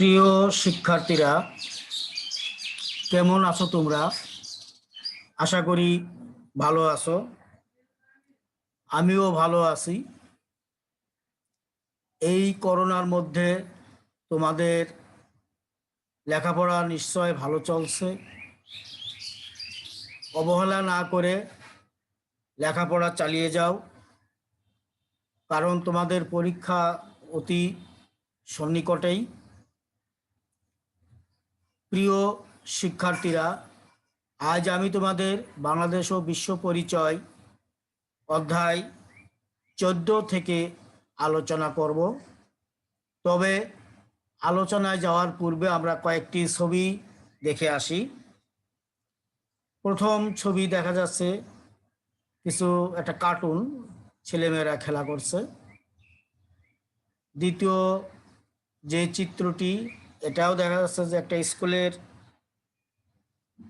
প্রিয় শিক্ষার্থীরা, কেমন আছো তোমরা? আশা করি ভালো আছো। আমিও ভালো আছি। এই করোনার মধ্যে তোমাদের লেখাপড়া নিশ্চয় ভালো চলছে। অবহেলা না করে লেখাপড়া চালিয়ে যাও, কারণ তোমাদের পরীক্ষা অতি সন্নিকটেই। প্রিয় শিক্ষার্থীরা, আজ আমি তোমাদের বাংলাদেশ ও বিশ্ব পরিচয় অধ্যায় চোদ্দ থেকে আলোচনা করব। তবে আলোচনায় যাওয়ার পূর্বে আমরা কয়েকটি ছবি দেখে আসি। প্রথম ছবি দেখা যাচ্ছে, কিছু একটা কার্টুন ছেলেমেয়েরা খেলা করছে। দ্বিতীয় যে চিত্রটি এটাও দেখা যাচ্ছে যে একটা স্কুলের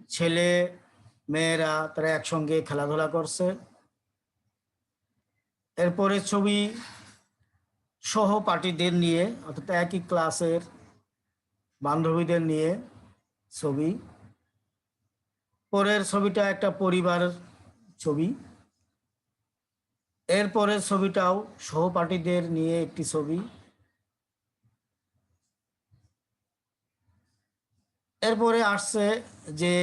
ছেলে, মেয়েরা তারা একসঙ্গে খেলাধুলা করছে। এরপরে ছবি সহপাঠীদের নিয়ে, অর্থাৎ একই ক্লাসের বান্ধবীদের নিয়ে ছবি। পরের ছবিটা একটা পরিবার ছবি। এরপরের ছবিটাও সহপাঠীদের নিয়ে একটি ছবি। এরপরে আসছে যে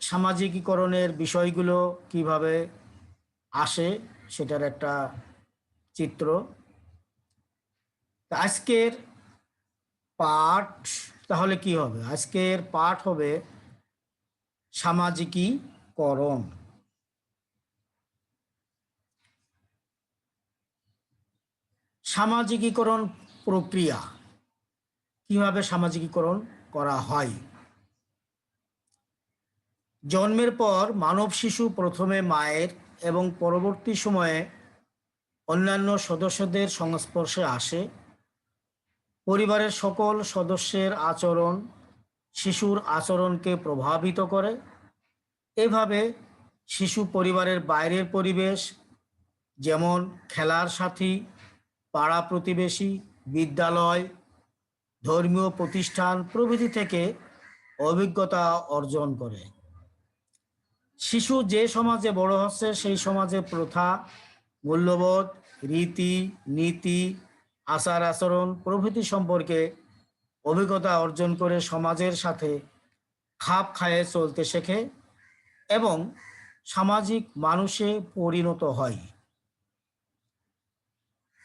সামাজিকীকরণের বিষয়গুলো কীভাবে আসে সেটার একটা চিত্র। আজকের পাঠ তাহলে কি হবে? আজকের পাঠ হবে সামাজিকীকরণ। সামাজিকীকরণ প্রক্রিয়া। কীভাবে সামাজিকীকরণ করা হয়? জন্মের পর মানব শিশু প্রথমে মায়ের এবং পরবর্তী সময়ে অন্যান্য সদস্যদের সংস্পর্শে আসে। পরিবারের সকল সদস্যের আচরণ শিশুর আচরণকে প্রভাবিত করে। এভাবে শিশু পরিবারের বাইরের পরিবেশ, যেমন খেলার সাথী, পাড়া প্রতিবেশী, বিদ্যালয়, ধর্মীয় প্রতিষ্ঠান প্রভৃতি থেকে অভিজ্ঞতা অর্জন করে। শিশু যে সমাজে বড় হচ্ছে, সেই সমাজে প্রথা, মূল্যবোধ, রীতি, নীতি, আচার আচরণ প্রভৃতি সম্পর্কে অভিজ্ঞতা অর্জন করে সমাজের সাথে খাপ খায়ে চলতে শেখে এবং সামাজিক মানুষে পরিণত হয়।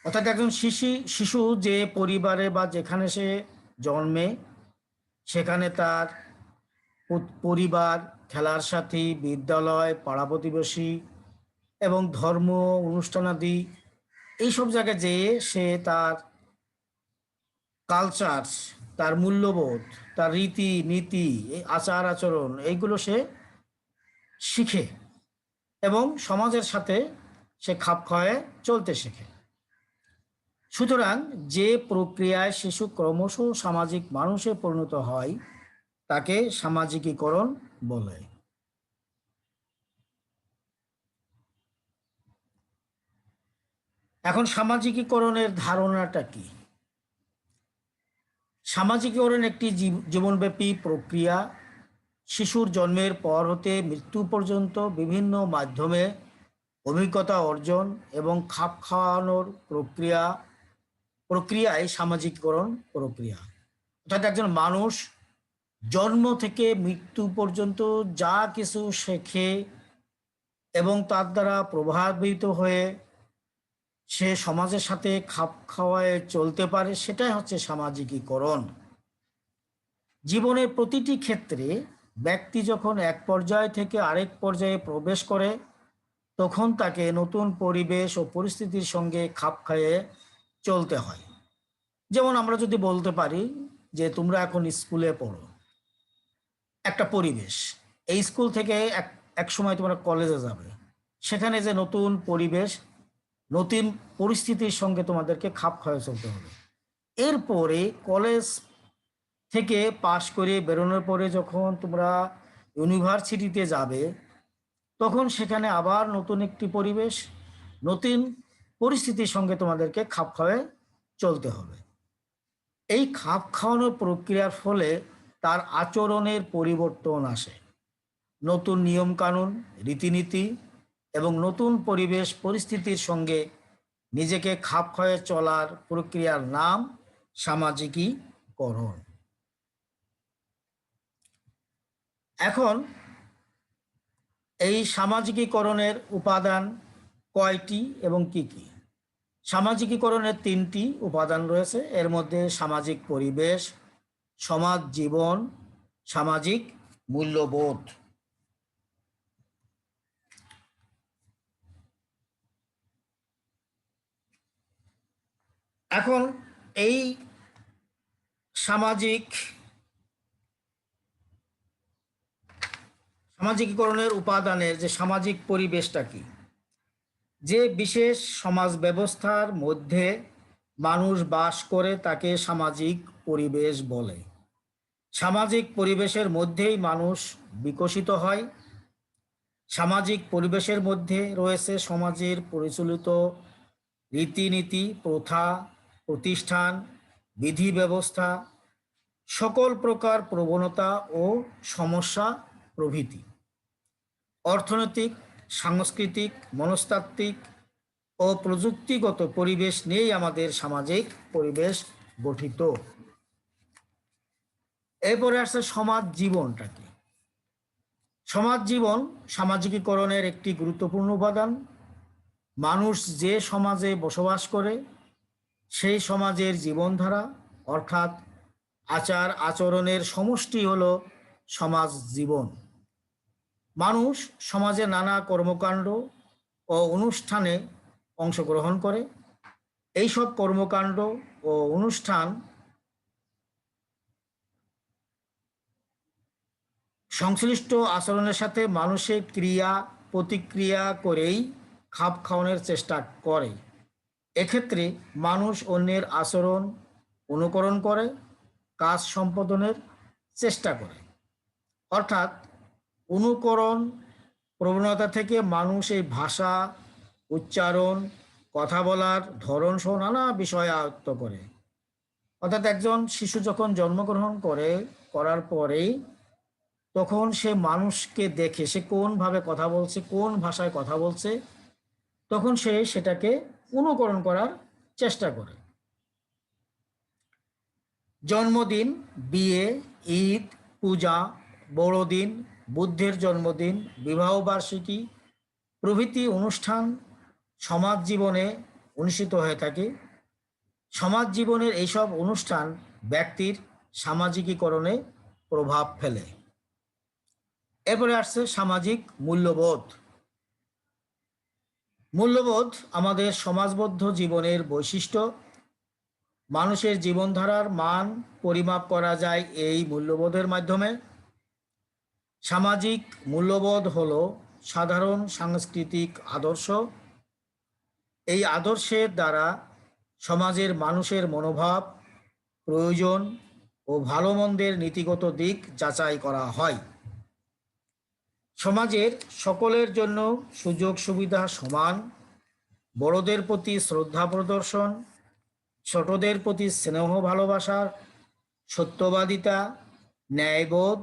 অর্থাৎ একজন শিশু শিশু যে পরিবারে বা যেখানে সে জন্মে, সেখানে তার পরিবার খেলার সাথী, বিদ্যালয়, পাড়া প্রতিবেশী এবং ধর্ম অনুষ্ঠানাদি এইসব জায়গায় যেয়ে সে তার কালচার তার মূল্যবোধ, তার রীতি, নীতি আচার, আচরণ, এইগুলো সে শিখে এবং সমাজের সাথে সে খাপ খাওয়ায়, চলতে শেখে। সুতরাং যে প্রক্রিয়ায় শিশু ক্রমশ সামাজিক মানুষে পরিণত হয়, তাকে সামাজিকীকরণ বলে। এখন সামাজিকীকরণের ধারণাটা কি? সামাজিকীকরণ একটি জীব- জীবনব্যাপী প্রক্রিয়া। শিশুর জন্মের পর হতে মৃত্যু পর্যন্ত বিভিন্ন মাধ্যমে অভিজ্ঞতা অর্জন এবং খাপ খাওয়ানোর প্রক্রিয়া, প্রক্রিয়ায় সামাজিকীকরণ প্রক্রিয়া। অর্থাৎ একজন মানুষ জন্ম থেকে মৃত্যু পর্যন্ত যা কিছু শেখে এবং তার দ্বারা প্রভাবিত হয়ে সে সমাজের সাথে খাপ খাওয়ায় চলতে পারে, সেটাই হচ্ছে সামাজিকীকরণ। জীবনের প্রতিটি ক্ষেত্রে ব্যক্তি যখন এক পর্যায় থেকে আরেক পর্যায়ে প্রবেশ করে, তখন তাকে নতুন পরিবেশ ও পরিস্থিতির সঙ্গে খাপ খাইয়ে চলতে হয়। যেমন আমরা যদি বলতে পারি যে তোমরা এখন স্কুলে পড়ো একটা পরিবেশ। এই স্কুল থেকে এক এক সময় তোমরা কলেজে যাবে। সেখানে যে নতুন পরিবেশ, নতুন পরিস্থিতির সঙ্গে তোমাদেরকে খাপ খাওয়া চলতে হবে। এরপরে কলেজ থেকে পাশ করে বেরোনোর পরে যখন তোমরা ইউনিভার্সিটিতে যাবে, তখন সেখানে আবার নতুন একটি পরিবেশ, নতুন পরিস্থিতির সঙ্গে তোমাদেরকে খাপ খাওয়ায় চলতে হবে। এই খাপ খাওয়ানোর প্রক্রিয়ার ফলে তার আচরণের পরিবর্তন আসে। নতুন নিয়মকানুন, রীতিনীতি এবং নতুন পরিবেশ পরিস্থিতির সঙ্গে নিজেকে খাপ খাওয়ে চলার প্রক্রিয়ার নাম সামাজিকীকরণ। এখন এই সামাজিকীকরণের উপাদান কয়টি এবং কি কি? সামাজিকীকরণের তিনটি উপাদান রয়েছে। এর মধ্যে সামাজিক পরিবেশ সমাজ জীবন, সামাজিক মূল্যবোধ। এখন এই সামাজিক, সামাজিকীকরণের উপাদানের যে সামাজিক পরিবেশটা কি? যে বিশেষ সমাজ ব্যবস্থার মধ্যে মানুষ বাস করে তাকে সামাজিক পরিবেশ বলে। সামাজিক পরিবেশের মধ্যেই মানুষ বিকশিত হয়। সামাজিক পরিবেশের মধ্যে রয়েছে সমাজের পরিচালিত রীতিনীতি, প্রথা, প্রতিষ্ঠান বিধি ব্যবস্থা সকল প্রকার প্রবণতা ও সমস্যা প্রভৃতি। অর্থনৈতিক, সাংস্কৃতিক, মনস্তাত্ত্বিক ও প্রযুক্তিগত পরিবেশ নিয়েই আমাদের সামাজিক পরিবেশ গঠিত। এরপরে আসছে সমাজ জীবনটা কি? সমাজ জীবন সামাজিকীকরণের একটি গুরুত্বপূর্ণ উপাদান। মানুষ যে সমাজে বসবাস করে, সেই সমাজের জীবনধারা, অর্থাৎ আচার আচরণের সমষ্টি হল সমাজ জীবন। মানুষ সমাজে নানা কর্মকাণ্ড ও অনুষ্ঠানে অংশগ্রহণ করে। এইসব কর্মকাণ্ড ও অনুষ্ঠান সংশ্লিষ্ট আচরণের সাথে মানুষের ক্রিয়া, প্রতিক্রিয়া করেই খাপ খাওয়ানোর চেষ্টা করে। এক্ষেত্রে মানুষ অন্যের আচরণ অনুকরণ করে, কাজ সম্পাদনের চেষ্টা করে। অর্থাৎ অনুকরণ, প্রবণতা থেকে মানুষ এই ভাষা, উচ্চারণ, কথা বলার ধরন সহ নানা বিষয় আয়ত্ত করে। অর্থাৎ একজন শিশু যখন জন্মগ্রহণ করে, করার পরেই তখন সে মানুষকে দেখে, সে কোনভাবে কথা বলছে, কোন ভাষায় কথা বলছে, তখন সে সেটাকে অনুকরণ করার চেষ্টা করে। জন্মদিন, বিয়ে, ঈদ, পূজা, বড়দিন, বুদ্ধের জন্মদিন, বিবাহ বার্ষিকী, প্রভৃতি অনুষ্ঠান সমাজ জীবনে অনুষ্ঠিত হয়ে থাকে। সমাজ জীবনের এইসব অনুষ্ঠান ব্যক্তির সামাজিকীকরণে প্রভাব ফেলে। এরপরে আসছে সামাজিক মূল্যবোধ। মূল্যবোধ আমাদের সমাজবদ্ধ জীবনের বৈশিষ্ট্য। মানুষের জীবনধারার মান পরিমাপ করা যায় এই মূল্যবোধের মাধ্যমে। সামাজিক মূল্যবোধ হল সাধারণ সাংস্কৃতিক আদর্শ। এই আদর্শের দ্বারা সমাজের মানুষের মনোভাব, প্রয়োজন ও ভালো মন্দের নীতিগত দিক যাচাই করা হয়। সমাজের সকলের জন্য সুযোগ সুবিধা সমান, বড়দের প্রতি শ্রদ্ধা প্রদর্শন, ছোটদের প্রতি স্নেহ ভালোবাসার সত্যবাদিতা, ন্যায়বোধ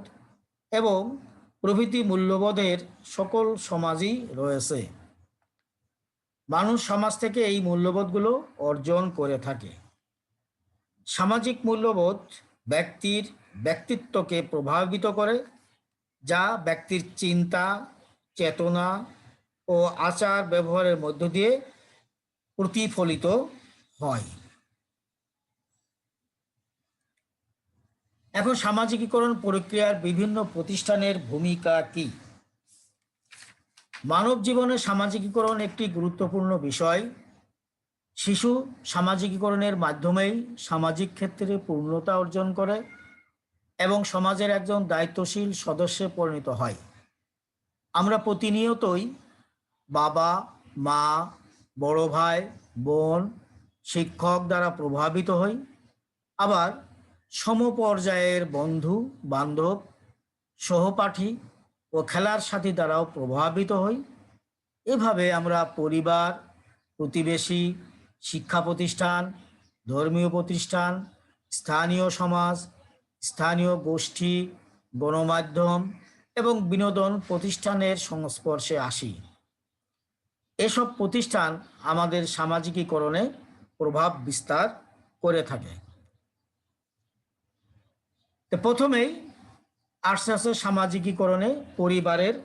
এবং প্রভৃতি মূল্যবোধের সকল সমাজই রয়েছে। মানুষ সমাজ থেকে এই মূল্যবোধগুলো অর্জন করে থাকে। সামাজিক মূল্যবোধ ব্যক্তির ব্যক্তিত্বকে প্রভাবিত করে যা ব্যক্তির চিন্তা, চেতনা ও আচার ব্যবহারের মধ্য দিয়ে প্রতিফলিত হয়। এখন সামাজিকীকরণ প্রক্রিয়ার বিভিন্ন প্রতিষ্ঠানের ভূমিকা কি? মানব জীবনে সামাজিকীকরণ একটি গুরুত্বপূর্ণ বিষয়। শিশু সামাজিকীকরণের মাধ্যমেই সামাজিক ক্ষেত্রে পূর্ণতা অর্জন করে। এবং সমাজের একজন দায়িত্বশীল সদস্যে পরিণত হয়। আমরা প্রতিনিয়তই বাবা, মা, বড় ভাই, বোন, শিক্ষক দ্বারা প্রভাবিত হই। আবার সমপর্যায়ের বন্ধু, বান্ধব, সহপাঠী ও খেলার সাথী দ্বারাও প্রভাবিত হই। এভাবে আমরা পরিবার, প্রতিবেশী, শিক্ষা প্রতিষ্ঠান, ধর্মীয় প্রতিষ্ঠান, স্থানীয় সমাজ স্থানীয় গোষ্ঠী, গণমাধ্যম এবং বিনোদন প্রতিষ্ঠানের সংস্পর্শে আসি। এসব প্রতিষ্ঠান আমাদের সামাজিকীকরণে প্রভাব বিস্তার করে থাকে। প্রথমেই আসছে আসছে সামাজিকীকরণে পরিবারের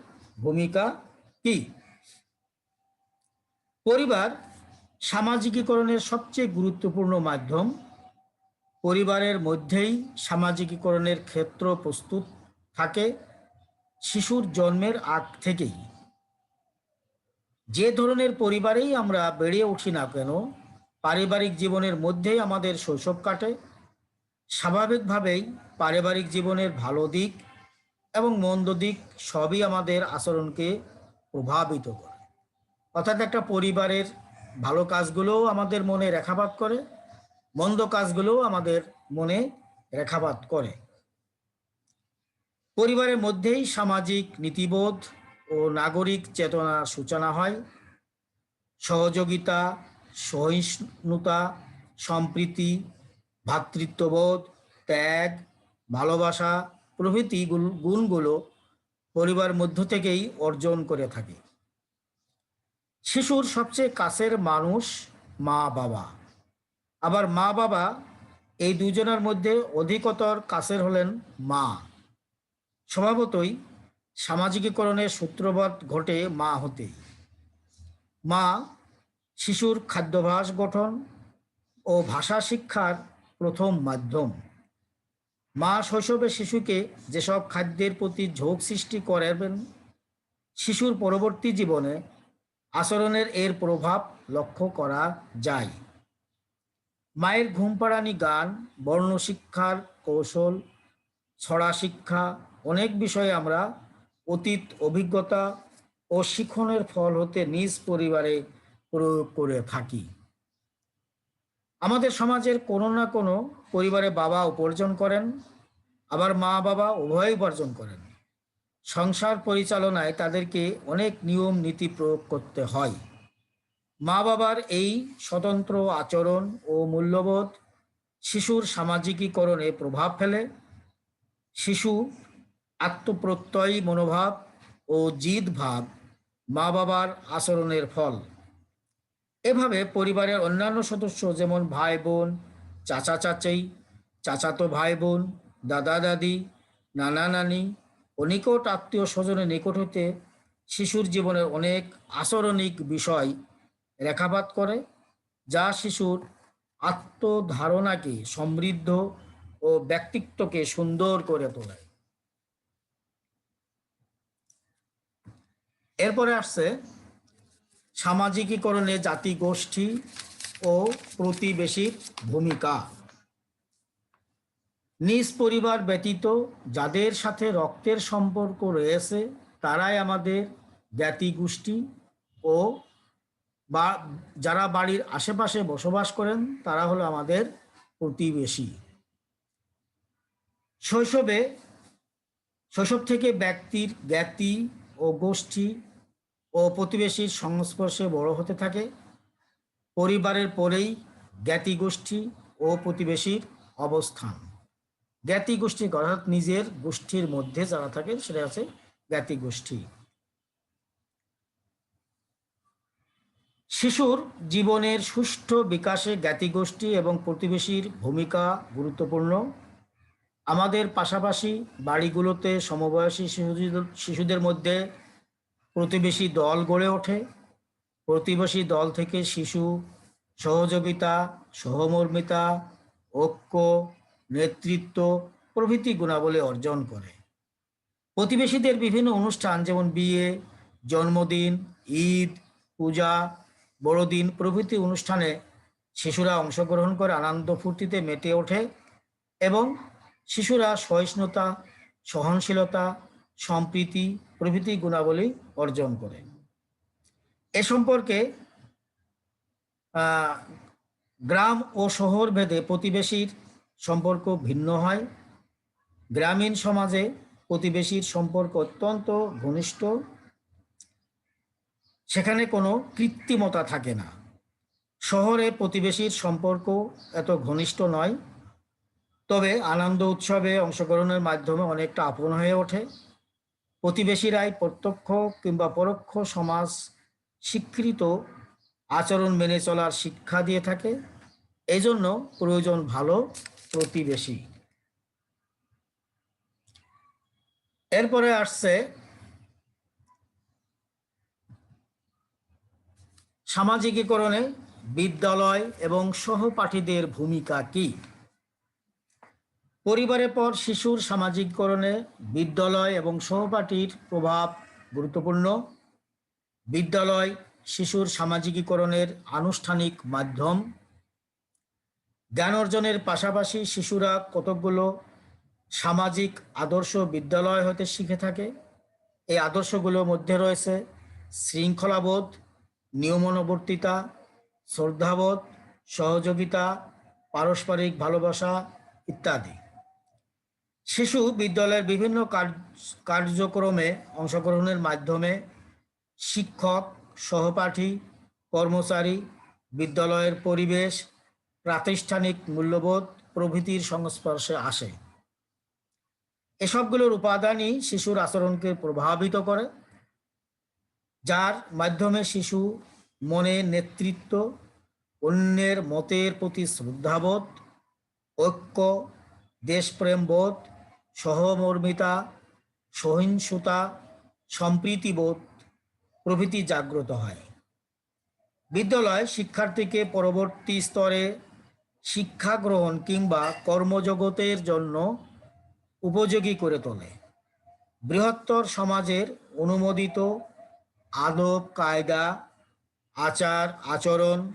ভূমিকা কি? পরিবার সামাজিকীকরণের সবচেয়ে গুরুত্বপূর্ণ মাধ্যম পরিবারের মধ্যেই সামাজিকীকরণের ক্ষেত্র প্রস্তুত থাকে শিশুর জন্মের আগ থেকেই। যে ধরনের পরিবারেই আমরা বেড়ে উঠি না কেন, পারিবারিক জীবনের মধ্যেই আমাদের শৈশব কাটে। স্বাভাবিকভাবেই পারিবারিক জীবনের ভালো দিক এবং মন্দ দিক সবই আমাদের আচরণকে প্রভাবিত করে। অর্থাৎ একটা পরিবারের ভালো কাজগুলোও আমাদের মনে রেখাপাত করে। মন্দ কাজগুলোও আমাদের মনে রেখাপাত করে। পরিবারের মধ্যেই সামাজিক নীতিবোধ ও নাগরিক চেতনার সূচনা হয়। সহযোগিতা, সহিষ্ণুতা, সম্প্রীতি ভ্রাতৃত্ববোধ ত্যাগ, ভালোবাসা প্রভৃতি গুণ- গুণগুলো পরিবার মধ্য থেকেই অর্জন করে থাকে। শিশুর সবচেয়ে কাছের মানুষ মা বাবা আবার মা বাবা এই দুজনের মধ্যে অধিকতর কাছের হলেন মা। স্বভাবতই সামাজিকীকরণের সূত্রপাত ঘটে মা হতেই। মা শিশুর খাদ্যাভ্যাস গঠন ও ভাষা শিক্ষার প্রথম মাধ্যম। মা শৈশবে শিশুকে যেসব খাদ্যের প্রতি ঝোঁক সৃষ্টি করাবেন, শিশুর পরবর্তী জীবনে আচরণের এর প্রভাব লক্ষ্য করা যায়। মায়ের ঘুম পাড়ানি গান, বর্ণ শিক্ষার কৌশল, ছড়া শিক্ষা, অনেক বিষয়ে আমরা অতীত অভিজ্ঞতা ও শিখনের ফল হতে নিজ পরিবারে প্রয়োগ করে থাকি। আমাদের সমাজের কোনো না কোনো পরিবারে বাবা উপার্জন করেন, আবার মা বাবা উভয় উপার্জন করেন। সংসার পরিচালনায় তাদেরকে অনেক নিয়ম নীতি প্রয়োগ করতে হয়। মা বাবার এই স্বতন্ত্র আচরণ ও মূল্যবোধ শিশুর সামাজিকীকরণে প্রভাব ফেলে। শিশু আত্মপ্রত্যয়ী মনোভাব ও জিদ ভাব মা বাবার আচরণের ফল। এভাবে পরিবারের অন্যান্য সদস্য যেমন ভাই বোন, চাচা চাচি, চাচাতো ভাই বোন, দাদা দাদি, নানা নানি, ও নিকট আত্মীয় স্বজনের নিকট হতে শিশুর জীবনের অনেক আচরণিক বিষয় রেখাপাত করে, যা শিশুর আত্মধারণাকে সমৃদ্ধ ও ব্যক্তিত্বকে সুন্দর করে তোলে। এরপরে আসছে সামাজিকীকরণে জাতি গোষ্ঠী ও প্রতিবেশীর ভূমিকা। নিজ পরিবার ব্যতীত যাদের সাথে রক্তের সম্পর্ক রয়েছে, তারাই আমাদের জ্ঞাতি গোষ্ঠী ও বা যারা বাড়ির আশেপাশে বসবাস করেন, তারা হলো আমাদের প্রতিবেশী। শৈশবে, শৈশব থেকে ব্যক্তির জ্ঞাতি ও গোষ্ঠী ও প্রতিবেশীর সংস্পর্শে বড় হতে থাকে। পরিবারের পরেই জ্ঞাতি গোষ্ঠী ও প্রতিবেশীর অবস্থান। জ্ঞাতি গোষ্ঠী অর্থাৎ নিজের গোষ্ঠীর মধ্যে যারা থাকে সেটা আছে জ্ঞাতি গোষ্ঠী। শিশুর জীবনের সুষ্ঠু বিকাশে জ্ঞাতিগোষ্ঠী এবং প্রতিবেশীর ভূমিকা গুরুত্বপূর্ণ। আমাদের পাশাপাশি বাড়িগুলোতে সমবয়সী শিশুদের শিশুদের মধ্যে প্রতিবেশী দল গড়ে ওঠে। প্রতিবেশী দল থেকে শিশু সহযোগিতা, সহমর্মিতা, ঐক্য, নেতৃত্ব প্রভৃতি গুণাবলী অর্জন করে। প্রতিবেশীদের বিভিন্ন অনুষ্ঠান যেমন বিয়ে, জন্মদিন, ঈদ, পূজা বড়দিন প্রভৃতি অনুষ্ঠানে শিশুরা অংশগ্রহণ করে আনন্দ ফুর্তিতে মেতে ওঠে এবং শিশুরা সহিষ্ণুতা, সহনশীলতা, সম্প্রীতি প্রভৃতি গুণাবলী অর্জন করে। এ সম্পর্কে গ্রাম ও শহর ভেদে প্রতিবেশীর সম্পর্ক ভিন্ন হয়। গ্রামীণ সমাজে প্রতিবেশীর সম্পর্ক অত্যন্ত ঘনিষ্ঠ সেখানে কোনো কৃত্রিমতা থাকে না। শহরে প্রতিবেশীর সম্পর্ক এত ঘনিষ্ঠ নয়, তবে আনন্দ উৎসবে অংশগ্রহণের মাধ্যমে অনেকটা আপন হয়ে ওঠে। প্রতিবেশীরাই প্রত্যক্ষ কিংবা পরোক্ষ সমাজ স্বীকৃত আচরণ মেনে চলার শিক্ষা দিয়ে থাকে। এই জন্য প্রয়োজন ভালো প্রতিবেশী। এরপরে আসছে সামাজিকীকরণে বিদ্যালয় এবং সহপাঠীদের ভূমিকা কি? পরিবারের পর শিশুর সামাজিককরণে বিদ্যালয় এবং সহপাঠীর প্রভাব গুরুত্বপূর্ণ। বিদ্যালয় শিশুর সামাজিকীকরণের আনুষ্ঠানিক মাধ্যম। জ্ঞান অর্জনের পাশাপাশি শিশুরা কতকগুলো সামাজিক আদর্শ বিদ্যালয় হতে শিখে থাকে? এই আদর্শগুলোর মধ্যে রয়েছে শৃঙ্খলাবোধ নিয়মানুবর্তিতা, শ্রদ্ধাবোধ, সহযোগিতা, পারস্পরিক ভালোবাসা ইত্যাদি। শিশু বিদ্যালয়ের বিভিন্ন কার্যক্রমে অংশগ্রহণের মাধ্যমে শিক্ষক, সহপাঠী, কর্মচারী, বিদ্যালয়ের পরিবেশ, প্রাতিষ্ঠানিক মূল্যবোধ প্রভৃতির সংস্পর্শে আসে। এসবগুলোর উপাদানই শিশুর আচরণকে প্রভাবিত করে। যার মাধ্যমে শিশু মনে নেতৃত্ব, অন্যের মতের প্রতি শ্রদ্ধাবোধ, ঐক্য, দেশপ্রেমবোধ, সহমর্মিতা, সহিংসতা, সম্প্রীতিবোধ প্রভৃতি জাগ্রত হয়। বিদ্যালয় শিক্ষার্থীকে পরবর্তী স্তরে শিক্ষা গ্রহণ কিংবা কর্মজগতের জন্য উপযোগী করে তোলে। বৃহত্তর সমাজের অনুমোদিত আদব, কায়দা, আচার, আচরণ,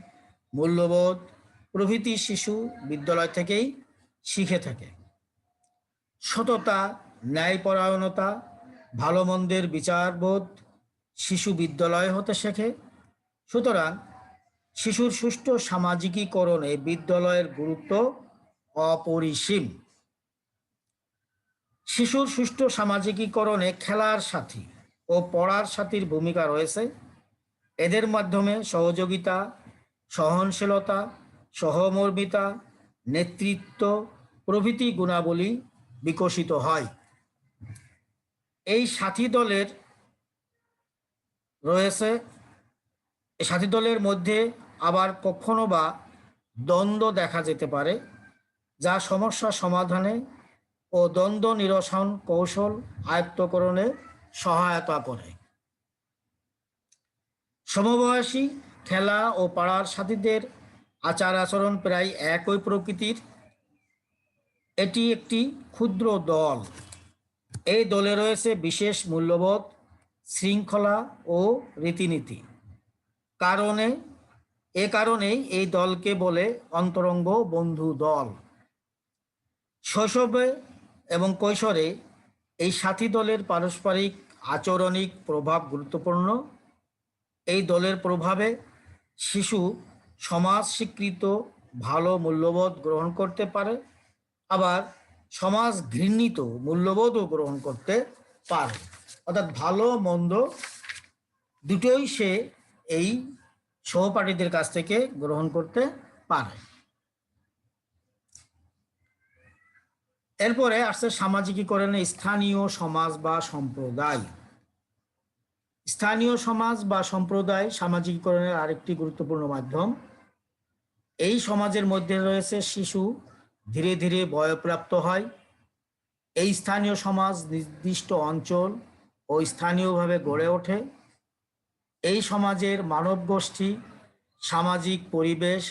মূল্যবোধ প্রভৃতি শিশু বিদ্যালয় থেকেই শিখে থাকে। সততা, ন্যায়পরায়ণতা ভালো মন্দের বিচারবোধ শিশু বিদ্যালয় হতে শেখে। সুতরাং শিশুর সুষ্ঠু সামাজিকীকরণে বিদ্যালয়ের গুরুত্ব অপরিসীম। শিশুর সুষ্ঠু সামাজিকীকরণে খেলার সাথী। ও পড়ার সাথীর ভূমিকা রয়েছে। এদের মাধ্যমে সহযোগিতা, সহনশীলতা, সহমর্মিতা, নেতৃত্ব প্রভৃতি গুণাবলী বিকশিত হয়। এই সাথী দলের রয়েছে সাথী দলের মধ্যে আবার কখনো বা দ্বন্দ্ব দেখা যেতে পারে, যা সমস্যা সমাধানে ও দ্বন্দ্ব নিরসন কৌশল আয়ত্তকরণে সহায়তা করে। সমবয়সী খেলা ও পাড়ার সাথীদের আচার আচরণ প্রায় একই প্রকৃতির। এটি একটি ক্ষুদ্র দল। এই দলে রয়েছে বিশেষ মূল্যবোধ, শৃঙ্খলা ও রীতিনীতি। কারণে, এ কারণেই এই দলকে বলে অন্তরঙ্গ বন্ধু দল। শৈশবে এবং কৈশোরে এই সাথী দলের পারস্পরিক আচরণিক প্রভাব গুরুত্বপূর্ণ। এই দলের প্রভাবে শিশু সমাজ স্বীকৃত ভালো মূল্যবোধ গ্রহণ করতে পারে। আবার সমাজ ঘৃণিত মূল্যবোধও গ্রহণ করতে পারে। অর্থাৎ ভালো, মন্দ দুটোই সে এই সহপাঠীদের কাছ থেকে গ্রহণ করতে পারে। এরপরে আসছে সামাজিকীকরণে স্থানীয় সমাজ বা সম্প্রদায়। স্থানীয় সমাজ বা সম্প্রদায় সামাজিকীকরণের আরেকটি গুরুত্বপূর্ণ মাধ্যম। এই সমাজের মধ্যে রয়েছে শিশু, ধীরে ধীরে বয়প্রাপ্ত হয়। এই স্থানীয় সমাজ নির্দিষ্ট অঞ্চল ও স্থানীয়ভাবে গড়ে ওঠে। এই সমাজের মানব গোষ্ঠী সামাজিক পরিবেশ,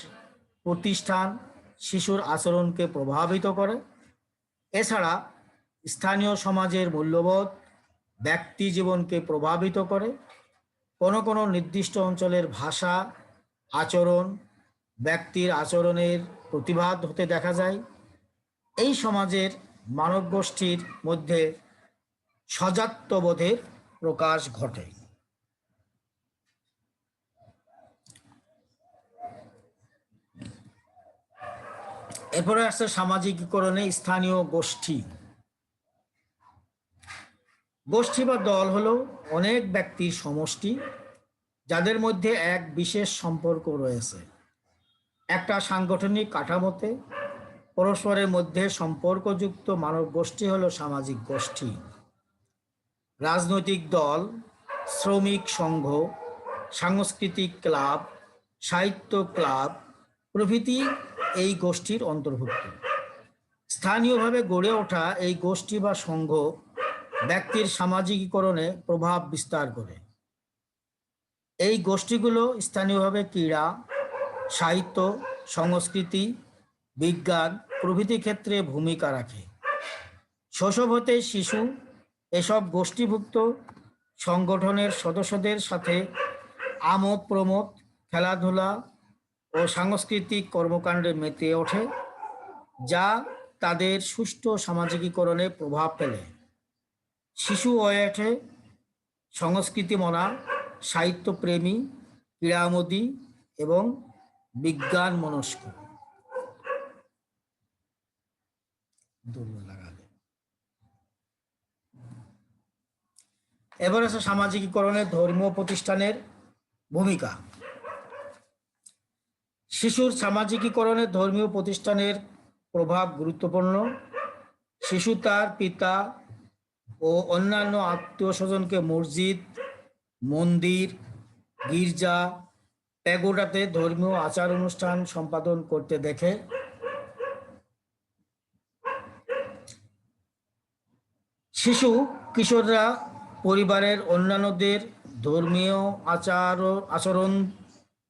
প্রতিষ্ঠান, শিশুর আচরণকে প্রভাবিত করে। এছাড়া স্থানীয় সমাজের মূল্যবোধ ব্যক্তি জীবনকে প্রভাবিত করে। কোনো কোনো নির্দিষ্ট অঞ্চলের ভাষা, আচরণ, ব্যক্তির আচরণের প্রতিবাদ হতে দেখা যায়। এই সমাজের মানব গোষ্ঠীর মধ্যে সজাত্যবোধের প্রকাশ ঘটে। এরপরে আসছে সামাজিকীকরণে স্থানীয় গোষ্ঠী। গোষ্ঠী বা দল হলো অনেক ব্যক্তির সমষ্টি, যাদের মধ্যে এক বিশেষ সম্পর্ক রয়েছে। একটা সাংগঠনিক কাঠামোতে পরস্পরের মধ্যে সম্পর্কযুক্ত মানব গোষ্ঠী হলো সামাজিক গোষ্ঠী। রাজনৈতিক দল, শ্রমিক সংঘ, সাংস্কৃতিক ক্লাব, সাহিত্য ক্লাব প্রভৃতি এই গোষ্ঠীর অন্তর্ভুক্ত। স্থানীয়ভাবে গড়ে ওঠা এই গোষ্ঠী বা সংঘ ব্যক্তির সামাজিকীকরণে প্রভাব বিস্তার করে। এই গোষ্ঠীগুলো স্থানীয়ভাবে ক্রীড়া, সাহিত্য, সংস্কৃতি, বিজ্ঞান প্রভৃতি ক্ষেত্রে ভূমিকা রাখে। শৈশব হতে শিশু এসব গোষ্ঠীভুক্ত সংগঠনের সদস্যদের সাথে আমোদ প্রমোদ খেলাধুলা ও সাংস্কৃতিক কর্মকাণ্ডে মেতে ওঠে, যা তাদের সুষ্ঠু সামাজিকীকরণে প্রভাব ফেলে। শিশু হয়ে ওঠে সংস্কৃতিমনা সাহিত্যপ্রেমী, ক্রীড়ামোদী এবং বিজ্ঞান মনস্ক। এবার আছে সামাজিকীকরণে ধর্মীয় প্রতিষ্ঠানের ভূমিকা। শিশুর সামাজিকীকরণে ধর্মীয় প্রতিষ্ঠানের প্রভাব গুরুত্বপূর্ণ। শিশু তার পিতা ও অন্যান্য আত্মীয় স্বজনকে মসজিদ, মন্দির, গির্জা, প্যাগোডাতে ধর্মীয় আচার অনুষ্ঠান সম্পাদন করতে দেখে। শিশু, কিশোররা পরিবারের অন্যান্যদের ধর্মীয় আচার আচরণ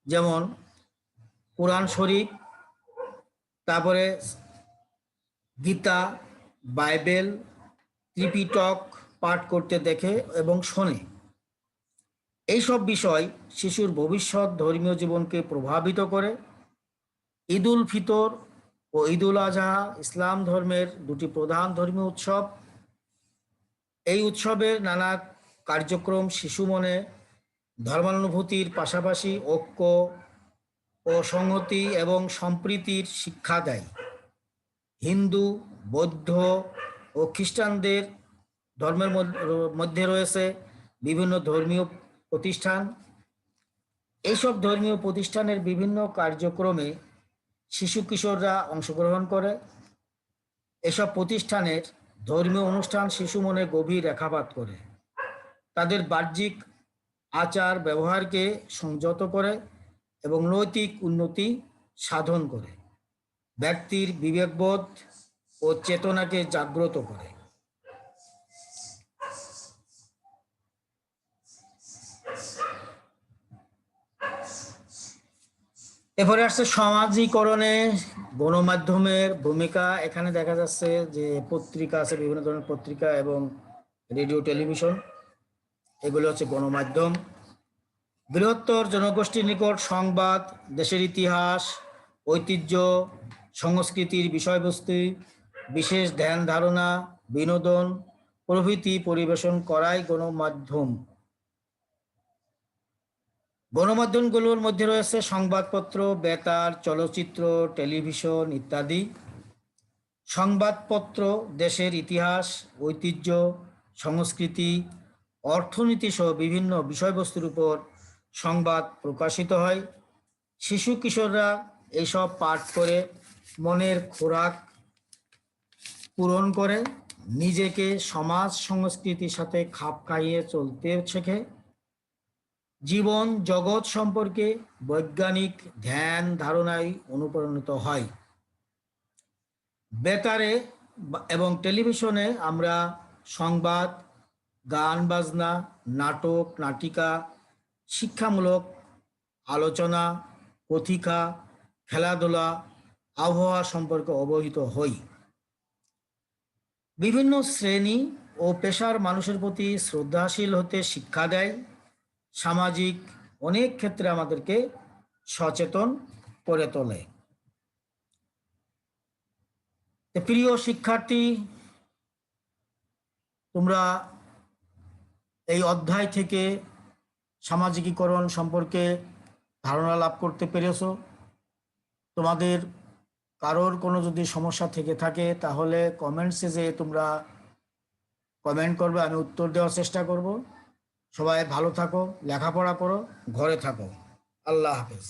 যেমন কোরআন শরীফ, তারপরে গীতা, বাইবেল, ত্রিপিটক পাঠ করতে দেখে এবং শোনে। এইসব বিষয় শিশুর ভবিষ্যৎ ধর্মীয় জীবনকে প্রভাবিত করে। ঈদুল ফিতর ও ঈদুল আজহা ইসলাম ধর্মের দুটি প্রধান ধর্মীয় উৎসব। এই উৎসবের নানা কার্যক্রম শিশু মনে ধর্মানুভূতির পাশাপাশি ঐক্য ও সংহতি এবং সম্প্রীতির শিক্ষা দেয়। হিন্দু, বৌদ্ধ ও খ্রিস্টানদের ধর্মের মধ্যে রয়েছে বিভিন্ন ধর্মীয় প্রতিষ্ঠান। এইসব ধর্মীয় প্রতিষ্ঠানের বিভিন্ন কার্যক্রমে শিশু কিশোররা অংশগ্রহণ করে। এসব প্রতিষ্ঠানের ধর্মীয় অনুষ্ঠান শিশু মনে গভীর রেখাপাত করে। তাদের বাহ্যিক আচার ব্যবহারকে সংযত করে। এবং নৈতিক উন্নতি সাধন করে। ব্যক্তির বিবেকবোধ ও চেতনাকে জাগ্রত করে। এরপরে আসছে সমাজীকরণে গণমাধ্যমের ভূমিকা। এখানে দেখা যাচ্ছে যে পত্রিকা আছে, বিভিন্ন ধরনের পত্রিকা এবং রেডিও, টেলিভিশন। এগুলো হচ্ছে গণমাধ্যম। বৃহত্তর জনগোষ্ঠীর নিকট সংবাদ, দেশের ইতিহাস, ঐতিহ্য, সংস্কৃতির বিষয়বস্তু, বিশেষ ধ্যান ধারণা, বিনোদন, প্রভৃতি পরিবেশন করাই গণমাধ্যম। গণমাধ্যমগুলোর মধ্যে রয়েছে সংবাদপত্র, বেতার, চলচ্চিত্র, টেলিভিশন ইত্যাদি। সংবাদপত্র, দেশের ইতিহাস, ঐতিহ্য, সংস্কৃতি, অর্থনীতি সহ বিভিন্ন বিষয়বস্তুর উপর সংবাদ প্রকাশিত হয়। শিশু কিশোররা এইসব পাঠ করে মনের খোরাক পূরণ করে, নিজেকে সমাজ সংস্কৃতির সাথে খাপ খাইয়ে চলতে শেখে। জীবন জগৎ সম্পর্কে বৈজ্ঞানিক ধ্যান ধারণায় অনুপ্রাণিত হয়। বেতারে এবং টেলিভিশনে আমরা সংবাদ, গান, বাজনা, নাটক, নাটিকা শিক্ষামূলক আলোচনা কথিকা খেলাধুলা, আবহাওয়া সম্পর্কে অবহিত হই। বিভিন্ন শ্রেণি ও পেশার মানুষের প্রতি শ্রদ্ধাশীল হতে শিক্ষা দেয়। সামাজিক অনেক ক্ষেত্রে আমাদেরকে সচেতন করে তোলে। প্রিয় শিক্ষার্থী, তোমরা এই অধ্যায় থেকে সামাজিকীকরণ সম্পর্কে ধারণা লাভ করতে পেরেছ? তোমাদের কারোর কোনো যদি সমস্যা থেকে থাকে, তাহলে কমেন্টসে যে তোমরা কমেন্ট করবে, আমি উত্তর দেওয়ার চেষ্টা করব। সবাই ভালো থাকো, লেখাপড়া করো, ঘরে থাকো। আল্লাহ হাফেজ।